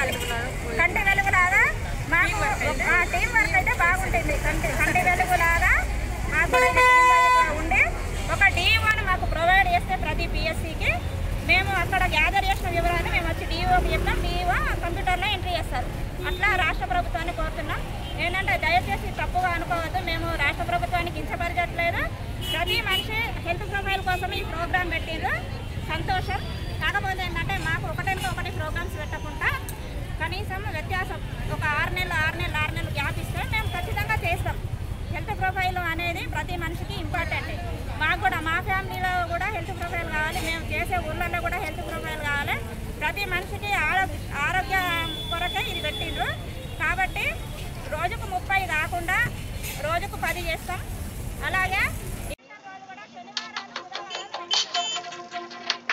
ఉండాలి కంటి వెలుగులాగా మాకు టీం వర్క్ అయితే బాగుంటుంది. కంటి కంటి వెలుగులాగా మాకు ఉండి ఒక డిఓని మాకు ప్రొవైడ్ చేస్తే ప్రతి పిఎస్సికి మేము అక్కడ గ్యాదర్ చేసిన వివరాన్ని మేము వచ్చి డిఓకి చెప్తాం డిఓ కంప్యూటర్లో ఎంట్రీ చేస్తారు. అట్లా రాష్ట్ర ప్రభుత్వాన్ని కోరుతున్నాం. ఏంటంటే దయచేసి తప్పుగా అనుకోవద్దు. మేము రాష్ట్ర ప్రభుత్వానికి కించపరచట్లేదు. ప్రతి మనిషి హెల్త్ ప్రొఫైల్ కోసం ఈ ప్రోగ్రాం పెట్టిండ్రు. సంతోషం. ఆరు నెలలు ఆరు నెలలు ఆరు నెలలు గ్యాప్ ఇస్తే మేము ఖచ్చితంగా చేస్తాం. హెల్త్ ప్రొఫైల్ అనేది ప్రతి మనిషికి ఇంపార్టెంట్. మాకు కూడా మా ఫ్యామిలీలో కూడా హెల్త్ ప్రొఫైల్ కావాలి మేము చేసే ఊళ్ళల్లో కూడా హెల్త్ ప్రొఫైల్ కావాలి. ప్రతి మనిషికి ఆరోగ్య ఆరోగ్య కొరకే ఇది పెట్టిండ్రు. కాబట్టి రోజుకు ముప్పై కాకుండా రోజుకు పది చేస్తాం. అలాగే